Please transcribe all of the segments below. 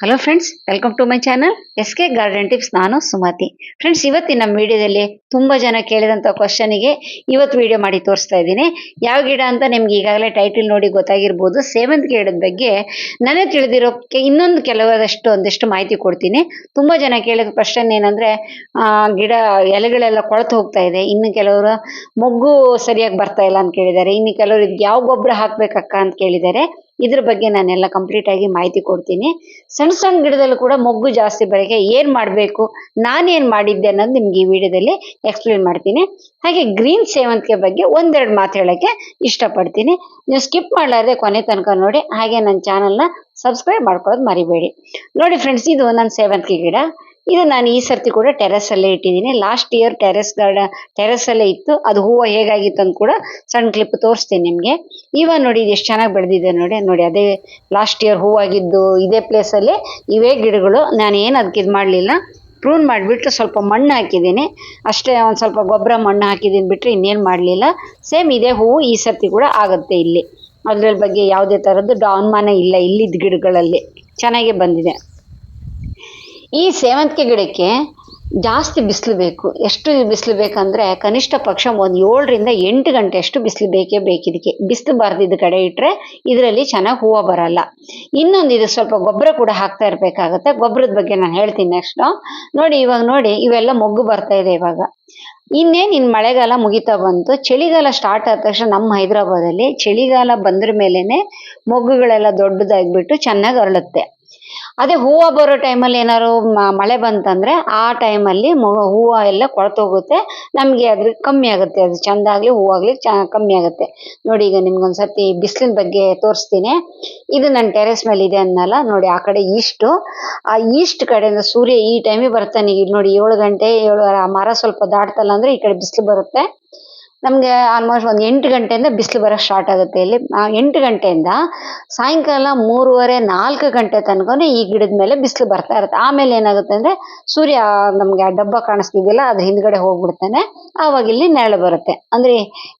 Hello friends welcome to my channel S K garden tips ನಾನು Sumathi. Friends ಇವತ್ತಿನ ನಮ್ಮ ವಿಡಿಯೋದಲ್ಲಿ ತುಂಬ ಜನ ಕೇಳಿದಂಥ ಕ್ವಶನಿಗೆ ಇವತ್ತು ವಿಡಿಯೋ ಮಾಡಿ ತೋರಿಸ್ತಾ ಇದ್ದೀನಿ. ಯಾವ ಗಿಡ ಅಂತ ನಿಮ್ಗೆ ಈಗಾಗಲೇ ಟೈಟಲ್ ನೋಡಿ ಗೊತ್ತಾಗಿರ್ಬೋದು. ಸೇವಂತ್ ಗಿಡದ ಬಗ್ಗೆ ನನಗೆ ತಿಳಿದಿರೋಕ್ಕೆ ಇನ್ನೊಂದು ಕೆಲವರಷ್ಟು ಒಂದಿಷ್ಟು ಮಾಹಿತಿ ಕೊಡ್ತೀನಿ. ತುಂಬ ಜನ ಕೇಳಿದ ಕ್ವಶನ್ ಏನಂದರೆ ಗಿಡ ಎಲೆಗಳೆಲ್ಲ ಕೊಳೆತು ಹೋಗ್ತಾ ಇದೆ. ಇನ್ನು ಕೆಲವರು ಮೊಗ್ಗು ಸರಿಯಾಗಿ ಬರ್ತಾ ಇಲ್ಲ ಅಂತ ಕೇಳಿದ್ದಾರೆ. ಇನ್ನು ಕೆಲವರು ಇದಕ್ಕೆ ಯಾವ ಗೊಬ್ಬರ ಹಾಕಬೇಕಕ್ಕ ಅಂತ ಕೇಳಿದ್ದಾರೆ. ಇದ್ರ ಬಗ್ಗೆ ನಾನೆಲ್ಲ ಕಂಪ್ಲೀಟ್ ಆಗಿ ಮಾಹಿತಿ ಕೊಡ್ತೀನಿ. ಸಣ್ಣ ಸಣ್ಣ ಗಿಡದಲ್ಲೂ ಕೂಡ ಮೊಗ್ಗು ಜಾಸ್ತಿ ಬರೋಕೆ ಏನು ಮಾಡಬೇಕು, ನಾನೇನು ಮಾಡಿದ್ದೆ ಅನ್ನೋದು ನಿಮ್ಗೆ ಈ ವಿಡಿಯೋದಲ್ಲಿ ಎಕ್ಸ್ಪ್ಲೇನ್ ಮಾಡ್ತೀನಿ. ಹಾಗೆ ಗ್ರೀನ್ ಸೇವಂತಿಗೆ ಬಗ್ಗೆ ಒಂದೆರಡು ಮಾತು ಹೇಳಕ್ಕೆ ಇಷ್ಟಪಡ್ತೀನಿ. ನೀವು ಸ್ಕಿಪ್ ಮಾಡಲಾರ್ದೆ ಕೊನೆ ತನಕ ನೋಡಿ, ಹಾಗೆ ನನ್ನ ಚಾನಲ್ನ ಸಬ್ಸ್ಕ್ರೈಬ್ ಮಾಡ್ಕೊಳ್ಳೋದು ಮರಿಬೇಡಿ. ನೋಡಿ ಫ್ರೆಂಡ್ಸ್ ಇದು ನನ್ನ ಸೇವಂತಿಗೆ ಗಿಡ. ಇದು ನಾನು ಈ ಸರ್ತಿ ಕೂಡ ಟೆರೆಸ್ ಅಲ್ಲೇ ಇಟ್ಟಿದ್ದೀನಿ. Last year terrace garden terrace ಅಲ್ಲೇ ಇತ್ತು. ಅದು ಹೂವು ಹೇಗಾಗಿತ್ತು ಅಂತ ಕೂಡ ಸಣ್ಣ ಕ್ಲಿಪ್ ತೋರಿಸ್ತೀನಿ ನಿಮಗೆ. ಇವಾಗ ನೋಡಿ ಇದು ಎಷ್ಟು ಚೆನ್ನಾಗಿ ಬೆಳೆದಿದೆ ನೋಡಿ ನೋಡಿ ಅದೇ ಲಾಸ್ಟ್ ಇಯರ್ ಹೂವಾಗಿದ್ದು ಇದೇ ಪ್ಲೇಸಲ್ಲಿ ಇವೇ ಗಿಡಗಳು. ನಾನು ಏನು ಅದಕ್ಕೆ ಇದು ಮಾಡಲಿಲ್ಲ. ಪ್ರೂನ್ ಮಾಡಿಬಿಟ್ಟು ಸ್ವಲ್ಪ ಮಣ್ಣು ಹಾಕಿದ್ದೀನಿ. ಅಷ್ಟೇ ಒಂದು ಸ್ವಲ್ಪ ಗೊಬ್ಬರ ಮಣ್ಣು ಹಾಕಿದ್ದೀನಿ ಬಿಟ್ಟರೆ ಇನ್ನೇನು ಮಾಡಲಿಲ್ಲ. ಸೇಮ್ ಇದೇ ಹೂವು ಈ ಸರ್ತಿ ಕೂಡ ಆಗುತ್ತೆ ಇಲ್ಲಿ. ಅದ್ರ ಬಗ್ಗೆ ಯಾವುದೇ ಥರದ್ದು ಅನುಮಾನ ಇಲ್ಲ ಇಲ್ಲಿದ್ದ ಗಿಡಗಳಲ್ಲಿ. ಚೆನ್ನಾಗೇ ಬಂದಿದೆ. ಈ ಸೇವಂತಿಗೆ ಗಿಡಕ್ಕೆ ಜಾಸ್ತಿ ಬಿಸಿಲು ಬೇಕು. ಎಷ್ಟು ಬಿಸಿಲು ಬೇಕಂದ್ರೆ ಕನಿಷ್ಠ ಪಕ್ಷ ಒಂದು ಏಳರಿಂದ ಎಂಟು ಗಂಟೆ ಅಷ್ಟು ಬಿಸಿಲು ಬೇಕೇ ಬೇಕಿದಕ್ಕೆ ಬಿಸಿಲು ಬಾರ್ದಿದ್ದ ಕಡೆ ಇಟ್ಟರೆ ಇದರಲ್ಲಿ ಚೆನ್ನಾಗಿ ಹೂವು ಬರಲ್ಲ. ಇನ್ನೊಂದು ಇದು ಸ್ವಲ್ಪ ಗೊಬ್ಬರ ಕೂಡ ಹಾಕ್ತಾ ಇರಬೇಕಾಗತ್ತೆ. ಗೊಬ್ಬರದ ಬಗ್ಗೆ ನಾನು ಹೇಳ್ತೀನಿ ನೆಕ್ಸ್ಟ್ ನೋಡಿ ಇವಾಗ ನೋಡಿ, ಇವೆಲ್ಲ ಮೊಗ್ಗು ಬರ್ತಾ ಇದೆ ಇವಾಗ. ಇನ್ನೇನು ಇನ್ನು ಮಳೆಗಾಲ ಮುಗಿತಾ ಬಂತು. ಚಳಿಗಾಲ ಸ್ಟಾರ್ಟ್ ಆದ ತಕ್ಷಣ ನಮ್ಮ ಹೈದರಾಬಾದಲ್ಲಿ ಚಳಿಗಾಲ ಬಂದ್ರ ಮೇಲೇ ಮೊಗ್ಗುಗಳೆಲ್ಲ ದೊಡ್ಡದಾಗಿಬಿಟ್ಟು ಚೆನ್ನಾಗಿ ಅರಳುತ್ತೆ. ಅದೇ ಹೂವು ಬರೋ ಟೈಮಲ್ಲಿ ಏನಾದ್ರು ಮಳೆ ಬಂತಂದ್ರೆ ಆ ಟೈಮಲ್ಲಿ ಹೂವು ಎಲ್ಲ ಕೊಳ್ತೋಗುತ್ತೆ. ನಮಗೆ ಅದ್ರ ಕಮ್ಮಿ ಆಗುತ್ತೆ. ಅದು ಚಂದ ಆಗ್ಲಿ ಹೂವಾಗ್ಲಿ ಚ, ಕಮ್ಮಿ ಆಗುತ್ತೆ. ನೋಡಿ ಈಗ ನಿಮ್ಗೊಂದ್ಸತಿ ಬಿಸಿಲಿನ ಬಗ್ಗೆ ತೋರಿಸ್ತೀನಿ. ಇದು ನನ್ನ ಟೆರೆಸ್ ಮೇಲೆ ಇದೆ ಅನ್ನಲ್ಲ. ನೋಡಿ ಆ ಕಡೆ ಈಸ್ಟು ಆ ಈಸ್ಟ್ ಕಡೆಯಿಂದ ಸೂರ್ಯ ಈ ಟೈಮಿಗೆ ಬರ್ತಾನೆ. ಈಗ ನೋಡಿ ಏಳು ಗಂಟೆ, ಏಳು ಮರ ಸ್ವಲ್ಪ ದಾಟ್ತಲ್ಲ ಅಂದ್ರೆ ಈ ಕಡೆ ಬಿಸಿಲು ಬರುತ್ತೆ. ನಮಗೆ ಆಲ್ಮೋಸ್ಟ್ ಒಂದು ಎಂಟು ಗಂಟೆಯಿಂದ ಬಿಸಿಲು ಬರೋಕ್ಕೆ ಸ್ಟಾರ್ಟ್ ಆಗುತ್ತೆ ಇಲ್ಲಿ. ಎಂಟು ಗಂಟೆಯಿಂದ ಸಾಯಂಕಾಲ ಮೂರುವರೆ ನಾಲ್ಕು ಗಂಟೆ ತನಕ ಈ ಗಿಡದ ಮೇಲೆ ಬಿಸಿಲು ಬರ್ತಾ ಇರುತ್ತೆ. ಆಮೇಲೆ ಏನಾಗುತ್ತೆ ಅಂದ್ರೆ ಸೂರ್ಯ ನಮಗೆ ಆ ಡಬ್ಬ ಕಾಣಿಸ್ತಿದ್ದಿಲ್ಲ ಅದ್ರ ಹಿಂದ್ಗಡೆ ಹೋಗ್ಬಿಡ್ತಾನೆ. ಆವಾಗ ಇಲ್ಲಿ ನೆರಳು ಬರುತ್ತೆ. ಅಂದ್ರೆ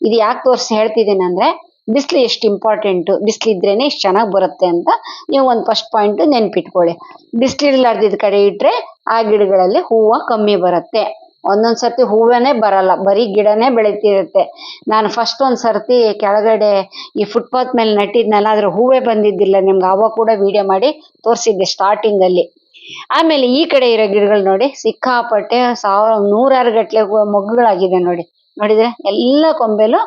ಇದು ಯಾಕೆ ತೋರಿಸಿ ಹೇಳ್ತಿದ್ದೀನಿ ಅಂದ್ರೆ ಬಿಸಿಲು ಎಷ್ಟು ಇಂಪಾರ್ಟೆಂಟು ಬಿಸಿಲು ಇದ್ರೇನೆ ಇಷ್ಟು ಚೆನ್ನಾಗಿ ಬರುತ್ತೆ ಅಂತ ನೀವು ಒಂದು ಫಸ್ಟ್ ಪಾಯಿಂಟ್ ನೆನ್ಪಿಟ್ಕೊಳ್ಳಿ. ಬಿಸಿಲು ಇರ್ಲಾರ್ದಿದ್ದ ಕಡೆ ಇಟ್ಟರೆ ಆ ಗಿಡಗಳಲ್ಲಿ ಹೂವು ಕಮ್ಮಿ ಬರುತ್ತೆ. ಒಂದೊಂದ್ ಸರ್ತಿ ಹೂವೇನೆ ಬರಲ್ಲ, ಬರೀ ಗಿಡನೇ ಬೆಳಿತಿರುತ್ತೆ. ನಾನು ಫಸ್ಟ್ ಒಂದ್ ಸರ್ತಿ ಕೆಳಗಡೆ ಈ ಫುಟ್ಪಾತ್ ಮೇಲೆ ನಟ್ಟಿದ್ನಲ್ಲ ಅದ್ರ ಹೂವೇ ಬಂದಿದ್ದಿಲ್ಲ, ನಿಮ್ಗೆ ಅವಾಗ ಕೂಡ ವಿಡಿಯೋ ಮಾಡಿ ತೋರಿಸಿದ್ದೆ ಸ್ಟಾರ್ಟಿಂಗ್ ಅಲ್ಲಿ. ಆಮೇಲೆ ಈ ಕಡೆ ಇರೋ ಗಿಡಗಳು ನೋಡಿ, ಸಿಕ್ಕಾಪಟ್ಟೆ ಸಾವಿರ ನೂರಾರು ಗಟ್ಲೆ ಮೊಗ್ಗುಗಳಾಗಿದೆ ನೋಡಿ. ನೋಡಿದ್ರೆ ಎಲ್ಲ ಕೊಂಬೆಲು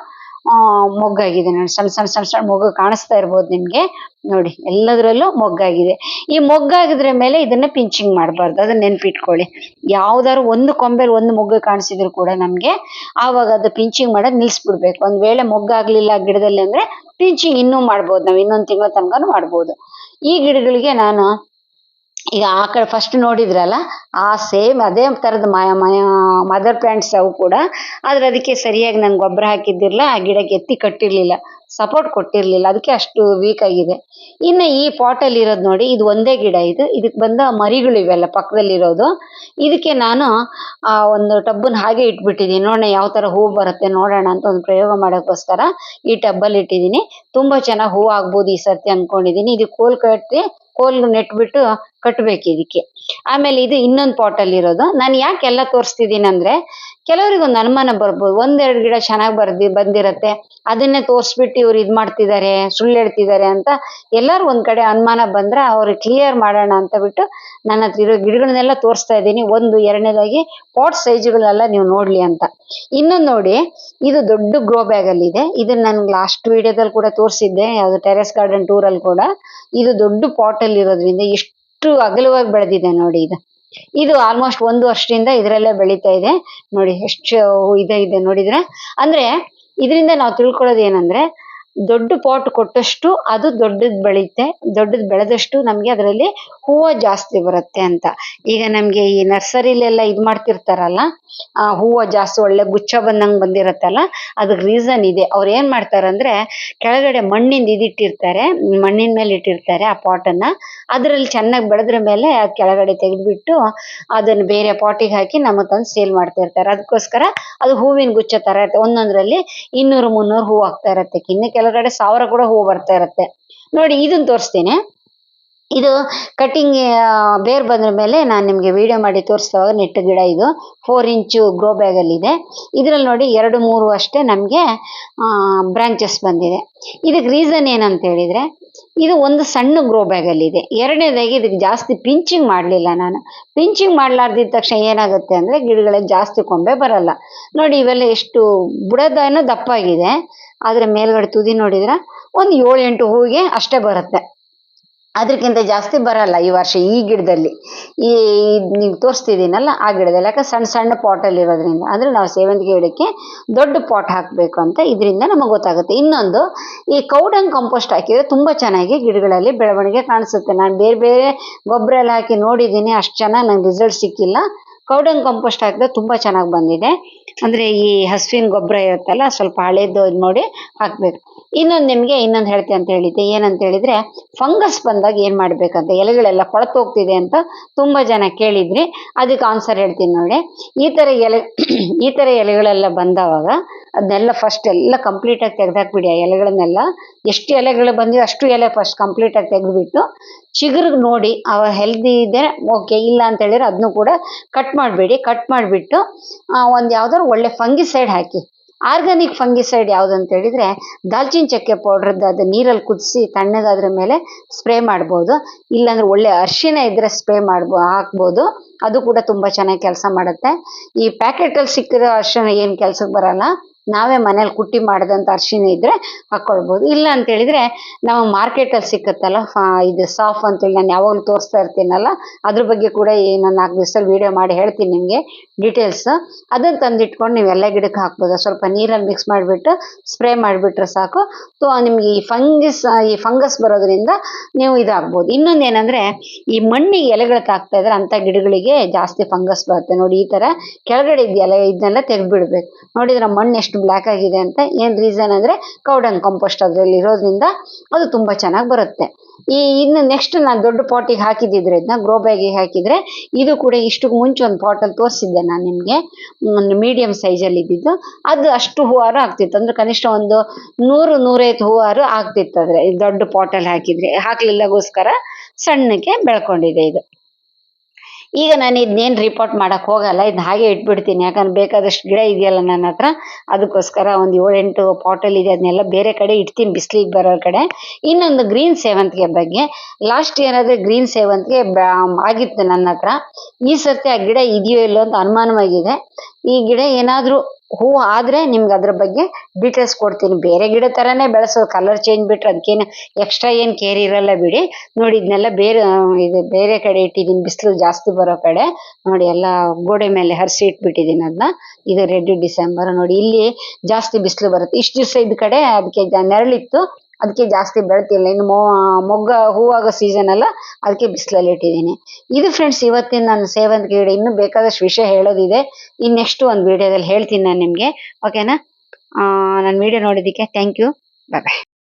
ಆ, ಮೊಗ್ಗಾಗಿದೆ ನೋಡಿ. ಸಣ್ಣ ಸಣ್ಣ ಸಣ್ಣ ಸಣ್ಣ ಮೊಗ್ಗು ಕಾಣಿಸ್ತಾ ಇರ್ಬೋದು ನಿಮ್ಗೆ. ನೋಡಿ, ಎಲ್ಲದರಲ್ಲೂ ಮೊಗ್ಗಾಗಿದೆ. ಈ ಮೊಗ್ಗಾಗಿದ್ರ ಮೇಲೆ ಇದನ್ನ ಪಿಂಚಿಂಗ್ ಮಾಡಬಾರ್ದು. ಅದನ್ನ ನೆನ್ಪಿಟ್ಕೊಳ್ಳಿ. ಯಾವ್ದಾದ್ರು ಒಂದು ಕೊಂಬೆಲಿ ಒಂದು ಮೊಗ್ಗು ಕಾಣಿಸಿದ್ರು ಕೂಡ ನಮ್ಗೆ ಆವಾಗ ಅದು ಪಿಂಚಿಂಗ್ ಮಾಡೋದು ನಿಲ್ಸ್ಬಿಡ್ಬೇಕು. ಒಂದ್ ವೇಳೆ ಮೊಗ್ಗಾಗ್ಲಿಲ್ಲ ಗಿಡದಲ್ಲಿ ಅಂದ್ರೆ ಪಿಂಚಿಂಗ್ ಇನ್ನೂ ಮಾಡ್ಬೋದು ನಾವು. ಇನ್ನೊಂದ್ ತಿಂಗಳ ತನಕನೂ ಮಾಡ್ಬೋದು. ಈ ಗಿಡಗಳಿಗೆ ನಾನು ಈಗ ಆ ಕಡೆ ಫಸ್ಟ್ ನೋಡಿದ್ರಲ್ಲ, ಆ ಸೇಮ್ ಅದೇ ಥರದ ಮದರ್ ಪ್ಲಾಂಟ್ಸ್ ಅವು ಕೂಡ. ಆದ್ರೆ ಅದಕ್ಕೆ ಸರಿಯಾಗಿ ನಾನು ಗೊಬ್ಬರ ಹಾಕಿದ್ದಿರ್ಲ ಆ ಗಿಡಕ್ಕೆ ಎತ್ತಿ ಕಟ್ಟಿರ್ಲಿಲ್ಲ ಸಪೋರ್ಟ್ ಕೊಟ್ಟಿರ್ಲಿಲ್ಲ. ಅದಕ್ಕೆ ಅಷ್ಟು ವೀಕ್ ಆಗಿದೆ. ಇನ್ನು ಈ ಪಾಟಲ್ಲಿ ಇರೋದು ನೋಡಿ, ಇದು ಒಂದೇ ಗಿಡ ಇದು. ಇದಕ್ಕೆ ಬಂದ ಮರಿಗಳು ಇವೆಲ್ಲ ಪಕ್ಕದಲ್ಲಿರೋದು. ಇದಕ್ಕೆ ನಾನು, ಆ, ಒಂದು ಟಬ್ಬನ್ನ ಹಾಗೆ ಇಟ್ಬಿಟ್ಟಿದ್ದೀನಿ ನೋಡೋಣ ಯಾವ ಥರ ಹೂ ಬರುತ್ತೆ, ನೋಡೋಣ ಅಂತ ಒಂದು ಪ್ರಯೋಗ ಮಾಡೋಕ್ಕೋಸ್ಕರ ಈ ಟಬ್ಬಲ್ಲಿ ಇಟ್ಟಿದ್ದೀನಿ ತುಂಬಾ ಚೆನ್ನಾಗಿ ಹೂ ಆಗ್ಬೋದು ಈ ಸರ್ತಿ ಅನ್ಕೊಂಡಿದ್ದೀನಿ ಇದು ಕೋಲ್ ಕಟ್ಟಿ, ಕೋಲ್ ನೆಟ್ಬಿಟ್ಟು ಕಟ್ಟಬೇಕು ಇದಕ್ಕೆ. ಆಮೇಲೆ ಇದು ಇನ್ನೊಂದು ಪಾಟಲ್ಲಿ ಇರೋದು. ನಾನು ಯಾಕೆ ಎಲ್ಲ ತೋರಿಸ್ತಿದ್ದೀನಿ ಅಂದ್ರೆ ಕೆಲವರಿಗೆ ಒಂದು ಅನುಮಾನ ಬರ್ಬೋದು. ಒಂದೆರಡು ಗಿಡ ಚೆನ್ನಾಗಿ ಬರ್ದಿ, ಬಂದಿರತ್ತೆ. ಅದನ್ನೇ ತೋರಿಸ್ಬಿಟ್ಟು ಇವ್ರು ಇದು ಮಾಡ್ತಿದ್ದಾರೆ ಸುಳ್ಳು ಹೇಳ್ತಿದ್ದಾರೆ ಅಂತ ಎಲ್ಲರೂ ಒಂದ್ ಕಡೆ ಅನುಮಾನ ಬಂದ್ರೆ ಅವ್ರಿಗೆ ಕ್ಲಿಯರ್ ಮಾಡೋಣ ಅಂತ ಬಿಟ್ಟು ನನ್ನ ಹತ್ರ ಇರೋ ಗಿಡಗಳನ್ನೆಲ್ಲ ತೋರಿಸ್ತಾ ಇದ್ದೀನಿ. ಒಂದು, ಎರಡನೇದಾಗಿ ಪಾಟ್ ಸೈಜ್ಗಳೆಲ್ಲ ನೀವು ನೋಡ್ಲಿ ಅಂತ. ಇನ್ನೊಂದು ನೋಡಿ, ಇದು ದೊಡ್ಡ ಗ್ರೋ ಬ್ಯಾಗ್ ಅಲ್ಲಿ ಇದೆ. ಇದನ್ನ ನನ್ಗೆ ಲಾಸ್ಟ್ ವಿಡಿಯೋದಲ್ಲಿ ಕೂಡ ತೋರಿಸಿದ್ದೆ. ಯಾವ್ದು ಟೆರೆಸ್ ಗಾರ್ಡನ್ ಟೂರ್ ಅಲ್ಲಿ ಕೂಡ. ಇದು ದೊಡ್ಡ ಪಾಟ್ ಅಲ್ಲಿ ಇರೋದ್ರಿಂದ ಎಷ್ಟು ಅಗಲವಾಗಿ ಬೆಳೆದಿದೆ ನೋಡಿ ಇದು. ಇದು ಆಲ್ಮೋಸ್ಟ್ ಒಂದು ವರ್ಷದಿಂದ ಇದರಲ್ಲೇ ಬೆಳೀತಾ ಇದೆ. ನೋಡಿ ಎಷ್ಟು ಇದೆ ಇದೆ ನೋಡಿದ್ರೆ. ಅಂದ್ರೆ, ಇದರಿಂದ ನಾವು ತಿಳ್ಕೊಳ್ಳೋದು ಏನಂದ್ರೆ ದೊಡ್ಡ ಪಾಟ್ ಕೊಟ್ಟಷ್ಟು ಅದು ದೊಡ್ಡದ್ ಬೆಳೆಯುತ್ತೆ ದೊಡ್ಡದ್ ಬೆಳೆದಷ್ಟು ನಮ್ಗೆ ಅದರಲ್ಲಿ ಹೂವ ಜಾಸ್ತಿ ಬರುತ್ತೆ ಅಂತ. ಈಗ ನಮ್ಗೆ ಈ ನರ್ಸರಿಲೆಲ್ಲ ಇದ್ ಮಾಡ್ತಿರ್ತಾರಲ್ಲ, ಆ ಹೂವ ಜಾಸ್ತಿ ಒಳ್ಳೆ ಗುಚ್ಛ ಬಂದಂಗ್ ಬಂದಿರತ್ತಲ್ಲ ಅದಕ್ಕೆ ರೀಸನ್ ಇದೆ. ಅವ್ರು ಏನ್ ಮಾಡ್ತಾರಂದ್ರೆ ಕೆಳಗಡೆ ಮಣ್ಣಿಂದ ಇದಿಟ್ಟಿರ್ತಾರೆ, ಮಣ್ಣಿನ ಮೇಲೆ ಇಟ್ಟಿರ್ತಾರೆ ಆ ಪಾಟನ್ನ ಅದ್ರಲ್ಲಿ ಚೆನ್ನಾಗಿ ಬೆಳೆದ್ರ ಮೇಲೆ ಅದ್ ಕೆಳಗಡೆ ತೆಗೆದ್ಬಿಟ್ಟು ಅದನ್ನ ಬೇರೆ ಪಾಟಿಗೆ ಹಾಕಿ ನಮ್ಮ ತಂದು ಸೇಲ್ ಮಾಡ್ತಾ ಇರ್ತಾರೆ ಅದಕ್ಕೋಸ್ಕರ ಅದು ಹೂವಿನ ಗುಚ್ಛ ತರ ಇರುತ್ತೆ. ಒಂದೊಂದ್ರಲ್ಲಿ ಇನ್ನೂರು, ಮುನ್ನೂರು ಹೂವು ಆಗ್ತಾ ಇರತ್ತೆ. ಇನ್ನು ಕೆಳಗಡೆ ಸಾವಿರ ಕೂಡ ಹೂ ಬರ್ತಾ ಇರುತ್ತೆ. ನೋಡಿ ಇದನ್ನ ತೋರಿಸ್ತೀನಿ. ಇದು ಕಟಿಂಗ್ ಬೇರ್ ಬಂದ್ರ ಮೇಲೆ ನಾನು ನಿಮಗೆ ವಿಡಿಯೋ ಮಾಡಿ ತೋರಿಸುವಾಗ ನೆಟ್ಟ ಗಿಡ ಇದು. ಫೋರ್ ಇಂಚು ಗ್ರೋ ಬ್ಯಾಗಲ್ಲಿದೆ ಇದರಲ್ಲಿ ನೋಡಿ ಎರಡು, ಮೂರು ಅಷ್ಟೇ ನಮಗೆ ಬ್ರಾಂಚಸ್ ಬಂದಿದೆ. ಇದಕ್ಕೆ ರೀಸನ್ ಏನಂತ ಹೇಳಿದರೆ, ಇದು ಒಂದು ಸಣ್ಣ ಗ್ರೋ ಬ್ಯಾಗಲ್ಲಿದೆ ಎರಡನೇದಾಗಿ ಇದಕ್ಕೆ ಜಾಸ್ತಿ ಪಿಂಚಿಂಗ್ ಮಾಡಲಿಲ್ಲ ನಾನು. ಪಿಂಚಿಂಗ್ ಮಾಡಲಾರ್ದಿದ್ದ ತಕ್ಷಣ ಏನಾಗುತ್ತೆ ಅಂದರೆ ಗಿಡಗಳಲ್ಲಿ ಜಾಸ್ತಿ ಕೊಂಬೆ ಬರಲ್ಲ. ನೋಡಿ ಇವೆಲ್ಲ ಎಷ್ಟು ಬುಡದೇನೋ ದಪ್ಪಾಗಿದೆ. ಆದರೆ ಮೇಲ್ಗಡೆ ತುದಿ ನೋಡಿದ್ರೆ ಒಂದು ಏಳು ಎಂಟು ಹೂವಿಗೆ ಅಷ್ಟೇ ಬರುತ್ತೆ. ಅದಕ್ಕಿಂತ ಜಾಸ್ತಿ ಬರಲ್ಲ ಈ ವರ್ಷ ಈ ಗಿಡದಲ್ಲಿ. ಈ ನೀವು ತೋರಿಸ್ತಿದ್ದೀನಲ್ಲ ಆ ಗಿಡದಲ್ಲಿ. ಯಾಕೆ ಸಣ್ಣ ಸಣ್ಣ ಪಾಟಲ್ಲಿ ಇರೋದ್ರಿಂದ. ಅಂದರೆ ನಾವು ಸೇವಂತಿಗೆ ಗಿಡಕ್ಕೆ ದೊಡ್ಡ ಪಾಟ್ ಹಾಕಬೇಕು ಅಂತ ಇದರಿಂದ ನಮಗೆ ಗೊತ್ತಾಗುತ್ತೆ. ಇನ್ನೊಂದು, ಈ ಕೌಡಂಗ್ ಕಂಪೋಸ್ಟ್ ಹಾಕಿದರೆ ತುಂಬ ಚೆನ್ನಾಗಿ ಗಿಡಗಳಲ್ಲಿ ಬೆಳವಣಿಗೆ ಕಾಣಿಸುತ್ತೆ. ನಾನು ಬೇರೆ ಬೇರೆ ಗೊಬ್ಬರ ಎಲ್ಲ ಹಾಕಿ ನೋಡಿದ್ದೀನಿ. ಅಷ್ಟು ಚೆನ್ನಾಗಿ ನಂಗೆ ರಿಸಲ್ಟ್ ಸಿಕ್ಕಿಲ್ಲ. ಕೌಡಂಗ್ ಕಂಪೋಸ್ಟ್ ಹಾಕಿದ್ರೆ ತುಂಬ ಚೆನ್ನಾಗಿ ಬಂದಿದೆ. ಅಂದರೆ ಈ ಹಸುವಿನ ಗೊಬ್ಬರ ಇರುತ್ತಲ್ಲ, ಸ್ವಲ್ಪ ಹಳೇದು ಇದು ನೋಡಿ ಹಾಕಬೇಕು. ಇನ್ನೊಂದು ನಿಮಗೆ ಇನ್ನೊಂದು ಹೇಳ್ತೆ ಅಂತ ಹೇಳಿದ್ದೆ. ಏನಂತ ಹೇಳಿದ್ರೆ, ಫಂಗಸ್ ಬಂದಾಗ ಏನು ಮಾಡ್ಬೇಕಂತ, ಎಲೆಗಳೆಲ್ಲ ಕೊಳತು ಹೋಗ್ತಿದೆ ಅಂತ ತುಂಬ ಜನ ಕೇಳಿದ್ರಿ. ಅದಕ್ಕೆ ಆನ್ಸರ್ ಹೇಳ್ತೀನಿ ನೋಡಿ. ಈ ಥರ ಎಲೆ, ಈ ಥರ ಎಲೆಗಳೆಲ್ಲ ಬಂದವಾಗ ಅದನ್ನೆಲ್ಲ ಫಸ್ಟ್ ಎಲ್ಲ ಕಂಪ್ಲೀಟಾಗಿ ತೆಗೆದಾಕ್ಬಿಡಿ. ಆ ಎಲೆಗಳನ್ನೆಲ್ಲ ಎಷ್ಟು ಎಲೆಗಳು ಬಂದಿವೆ ಅಷ್ಟು ಎಲೆ ಫಸ್ಟ್ ಕಂಪ್ಲೀಟಾಗಿ ತೆಗೆದುಬಿಟ್ಟು ಚಿಗುರಿಗೆ ನೋಡಿ ಅವ ಹೆಲ್ದಿ ಇದೆ ಓಕೆ ಇಲ್ಲ ಅಂತ ಹೇಳಿದ್ರೆ ಅದನ್ನು ಕೂಡ ಕಟ್ ಮಾಡಬೇಡಿ. ಕಟ್ ಮಾಡಿಬಿಟ್ಟು ಒಂದು ಯಾವ್ದಾದ್ರು ಒಳ್ಳೆ ಫಂಗಿಸೈಡ್ ಹಾಕಿ. ಆರ್ಗಾನಿಕ್ ಫಂಗಿಸೈಡ್ ಯಾವ್ದು ಅಂತ ಹೇಳಿದ್ರೆ ದಾಲ್ಚಿನ್ ಚಕ್ಕೆ ಪೌಡ್ರದ್ದು ಅದು ನೀರಲ್ಲಿ ಕುದಿಸಿ ತಣ್ಣಗಾದ್ರ ಮೇಲೆ ಸ್ಪ್ರೇ ಮಾಡ್ಬೋದು. ಇಲ್ಲಾಂದ್ರೆ ಒಳ್ಳೆ ಅರಿಶಿನ ಇದ್ರೆ ಸ್ಪ್ರೇ ಮಾಡ್ಬೋ, ಹಾಕ್ಬೋದು. ಅದು ಕೂಡ ತುಂಬ ಚೆನ್ನಾಗಿ ಕೆಲಸ ಮಾಡುತ್ತೆ. ಈ ಪ್ಯಾಕೆಟಲ್ಲಿ ಸಿಕ್ಕಿರೋ ಅರ್ಶಿನ ಏನು ಕೆಲ್ಸಕ್ಕೆ ಬರಲ್ಲ. ನಾವೇ ಮನೇಲಿ ಕುಟ್ಟಿ ಮಾಡಿದಂತ ಅರಿಶಿನ ಇದ್ರೆ ಹಾಕ್ಕೊಳ್ಬೋದು ಇಲ್ಲ ಅಂತ ಹೇಳಿದ್ರೆ ನಾವು ಮಾರ್ಕೆಟಲ್ಲಿ ಸಿಕ್ಕತ್ತಲ್ಲ ಫಾ ಇದು ಸಾಫ್ ಅಂತೇಳಿ ನಾನು ಯಾವಾಗಲೂ ತೋರಿಸ್ತಾ ಇರ್ತೀನಲ್ಲ, ಅದ್ರ ಬಗ್ಗೆ ಕೂಡ ಈ ನಾಲ್ಕು ದಿವಸದಲ್ಲಿ ವಿಡಿಯೋ ಮಾಡಿ ಹೇಳ್ತೀನಿ ನಿಮಗೆ ಡೀಟೇಲ್ಸ್ ಅದನ್ನು ತಂದಿಟ್ಕೊಂಡು ನೀವು ಎಲ್ಲ ಗಿಡಕ್ಕೆ ಹಾಕ್ಬೋದು. ಸ್ವಲ್ಪ ನೀರಲ್ಲಿ ಮಿಕ್ಸ್ ಮಾಡಿಬಿಟ್ಟು ಸ್ಪ್ರೇ ಮಾಡಿಬಿಟ್ರೆ ಸಾಕು. ಸೊ ನಿಮ್ಗೆ ಈ ಫಂಗಿಸ್ ಈ ಫಂಗಸ್ ಬರೋದ್ರಿಂದ ನೀವು ಇದಾಗ್ಬೋದು. ಇನ್ನೊಂದು ಏನಂದರೆ, ಈ ಮಣ್ಣಿಗೆ ಎಲೆಗಳು ತಾಕ್ತಾ ಇದ್ರೆ ಅಂತ ಗಿಡಗಳಿಗೆ ಜಾಸ್ತಿ ಫಂಗಸ್ ಬರುತ್ತೆ. ನೋಡಿ, ಈ ಥರ ಕೆಳಗಡೆ ಇದೆಯಲ್ಲ ಇದನ್ನೆಲ್ಲ ತೆಗೆದುಬಿಡ್ಬೇಕು. ನೋಡಿದ್ರೆ ಮಣ್ಣು ಎಷ್ಟು ಬ್ಲ್ಯಾಕ್ ಆಗಿದೆ ಅಂತ ಏನು ರೀಸನ್ ಅಂದರೆ ಕೌಡನ್ ಕಂಪೋಸ್ಟ್ ಅದರಲ್ಲಿ ಇರೋದ್ರಿಂದ ಅದು ತುಂಬ ಚೆನ್ನಾಗಿ ಬರುತ್ತೆ. ಈ ಇನ್ನು ನೆಕ್ಸ್ಟ್ ನಾನು ದೊಡ್ಡ ಪಾಟಿಗೆ ಹಾಕಿದ್ದಿದ್ರೆ ಇದನ್ನ ಗ್ರೋ ಬ್ಯಾಗಿಗೆ ಹಾಕಿದರೆ ಇದು ಕೂಡ ಇಷ್ಟು ಮುಂಚೆ ಒಂದು ಪಾಟಲ್ಲಿ ತೋರಿಸಿದ್ದೆ ನಾನು ನಿಮಗೆ. ಒಂದು ಮೀಡಿಯಮ್ ಸೈಜಲ್ಲಿ ಇದ್ದಿದ್ದು. ಅದು ಅಷ್ಟು ಹೂವಾರು ಆಗ್ತಿತ್ತು. ಅಂದರೆ ಕನಿಷ್ಠ ಒಂದು ನೂರು, ನೂರೈದು ಹೂವಾರು ಆಗ್ತಿತ್ತು ಆದರೆ. ದೊಡ್ಡ ಪಾಟಲ್ಲಿ ಹಾಕಿದರೆ. ಹಾಕಲಿಲ್ಲಗೋಸ್ಕರ ಸಣ್ಣಕ್ಕೆ ಬೆಳ್ಕೊಂಡಿದೆ ಇದು. ಈಗ ನಾನು ಇದನ್ನೇನು ರಿಪೋರ್ಟ್ ಮಾಡಕ್ಕೆ ಹೋಗಲ್ಲ ಇದನ್ನ ಹಾಗೆ ಇಟ್ಬಿಡ್ತೀನಿ. ಯಾಕಂದ್ರೆ ಬೇಕಾದಷ್ಟು ಗಿಡ ಇದೆಯಲ್ಲ ನನ್ನ ಹತ್ರ, ಅದಕ್ಕೋಸ್ಕರ ಒಂದು ಏಳೆಂಟು ಪಾಟಲ್ಲಿ ಇದೆ ಅದನ್ನೆಲ್ಲ ಬೇರೆ ಕಡೆ ಇಡ್ತೀನಿ ಬಿಸಿಲಿಗೆ ಬರೋ ಕಡೆ. ಇನ್ನೊಂದು ಗ್ರೀನ್ ಸೇವಂತಿಗೆ ಬಗ್ಗೆ. ಲಾಸ್ಟ್ ಏನಾದರೆ ಗ್ರೀನ್ ಸೇವಂತಿಗೆ ಆಗಿತ್ತು ನನ್ನ ಹತ್ರ. ಈ ಸರ್ತಿ ಆ ಗಿಡ ಇದೆಯೋ ಇಲ್ಲೋ ಅಂತ ಅನುಮಾನವಾಗಿದೆ. ಈ ಗಿಡ ಏನಾದರೂ ಹೂ ಆದರೆ ನಿಮ್ಗೆ ಅದ್ರ ಬಗ್ಗೆ ಡೀಟೇಲ್ಸ್ ಕೊಡ್ತೀನಿ. ಬೇರೆ ಗಿಡ ಥರನೇ ಬೆಳೆಸೋದು ಕಲರ್ ಚೇಂಜ್ ಬಿಟ್ರೆ ಅದಕ್ಕೇನು ಎಕ್ಸ್ಟ್ರಾ ಏನು ಕೇರ್ ಇರಲ್ಲ ಬಿಡಿ. ನೋಡಿ ಇದನ್ನೆಲ್ಲ ಬೇರೆ ಇದು ಬೇರೆ ಕಡೆ ಇಟ್ಟಿದ್ದೀನಿ, ಬಿಸಿಲು ಜಾಸ್ತಿ ಬರೋ ಕಡೆ. ನೋಡಿ, ಎಲ್ಲ ಗೋಡೆ ಮೇಲೆ ಹರಿಸಿ ಇಟ್ಬಿಟ್ಟಿದ್ದೀನಿ ಅದನ್ನ ಇದು ರೆಡ್ ಡಿಸೆಂಬರ್ ನೋಡಿ, ಇಲ್ಲಿ ಜಾಸ್ತಿ ಬಿಸಿಲು ಬರುತ್ತೆ. ಇಷ್ಟು ದಿವಸ ಇದ್ದ ಕಡೆ ಅದಕ್ಕೆ ನೆರಳಿತ್ತು. ಅದಕ್ಕೆ ಜಾಸ್ತಿ ಬೆಳ್ತಿಲ್ಲ. ಇನ್ನು ಮೊ, ಮೊಗ್ಗ ಹೂವಾಗೋ ಸೀಸನ್ ಅಲ್ಲ, ಅದಕ್ಕೆ ಬಿಸಿಲಲ್ಲಿ ಇಟ್ಟಿದ್ದೀನಿ. ಇದು ಫ್ರೆಂಡ್ಸ್ ಇವತ್ತಿನ ನಾನು ಸೇವಂತಿಗೆ ಗಿಡ ಇನ್ನೂ ಬೇಕಾದಷ್ಟು ವಿಷಯ ಹೇಳೋದಿದೆ. ಇನ್ನು ನೆಕ್ಸ್ಟ್ ಒಂದು ವಿಡಿಯೋದಲ್ಲಿ ಹೇಳ್ತೀನಿ ನಾನು ನಿಮಗೆ. ಓಕೆನಾ ನನ್ನ ವಿಡಿಯೋ ನೋಡಿದ್ದಕ್ಕೆ ಥ್ಯಾಂಕ್ ಯು ಬಾಯ್ ಬಾಯ್